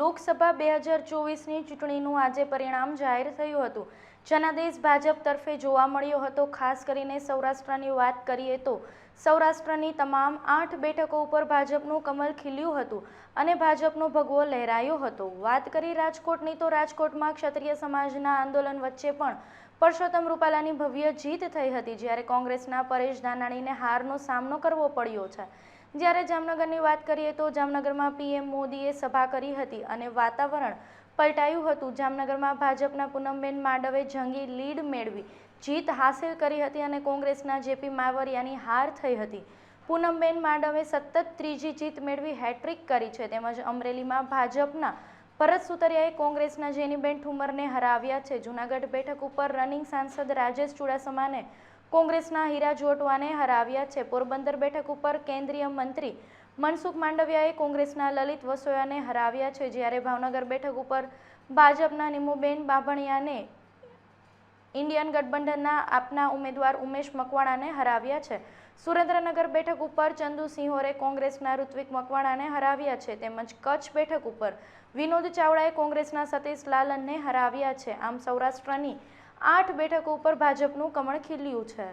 લોકસભા બે હજાર ચોવીસની ચૂંટણીનું આજે પરિણામ જાહેર થયું હતું. જનાદેશ ભાજપ તરફે જોવા મળ્યો હતો. ખાસ કરીને સૌરાષ્ટ્રની વાત કરીએ તો સૌરાષ્ટ્રની તમામ આઠ બેઠકો ઉપર ભાજપનું કમલ ખીલ્યું હતું અને ભાજપનો ભગવો લહેરાયો હતો. વાત કરી રાજકોટની તો રાજકોટમાં ક્ષત્રિય સમાજના આંદોલન વચ્ચે પણ પરસોત્તમ રૂપાલાની ભવ્ય જીત થઈ હતી, જ્યારે કોંગ્રેસના પરેશ ધાનાણીને હારનો સામનો કરવો પડ્યો છે. જ્યારે જામનગરની વાત કરીએ તો જામનગરમાં પીએમ મોદીએ સભા કરી હતી અને વાતાવરણ પલટાયું હતું. જામનગરમાં ભાજપના પૂનમબેન માડવે જંગી લીડ મેળવી, જીત હાંસિલ કરી હતી અને કોંગ્રેસના જેપી માવરિયાની હાર થઈ હતી. પૂનમબેન માડવે સતત ત્રીજી જીત મેળવી હેટ્રિક કરી છે. તેમજ અમરેલીમાં ભાજપના ભરત સુતરિયાએ કોંગ્રેસના જેનીબેન ઠુમરને હરાવ્યા છે. જૂનાગઢ બેઠક ઉપર રનિંગ સાંસદ રાજેશ ચુડાસમાને કોંગ્રેસના હીરા જોટવાને હરાવ્યા છે. પોરબંદર બેઠક ઉપર કેન્દ્રીય મંત્રી મનસુખ માંડવિયાએ કોંગ્રેસના લલિત વસોયાને હરાવ્યા છે. જ્યારે ભાવનગર બેઠક ઉપર ભાજપના નિમુબેન બાભણિયાને ઇન્ડિયન ગઠબંધનના આપના ઉમેદવાર ઉમેશ મકવાણાને હરાવ્યા છે. સુરેન્દ્રનગર બેઠક ઉપર ચંદુ સિંહોરે કોંગ્રેસના ઋત્વિક મકવાણાને હરાવ્યા છે. તેમજ કચ્છ બેઠક ઉપર વિનોદ ચાવડાએ કોંગ્રેસના સતીશ લાલનને હરાવ્યા છે. આમ સૌરાષ્ટ્રની આઠ બેઠકો ઉપર ભાજપનું કમળ ખીલ્યું છે.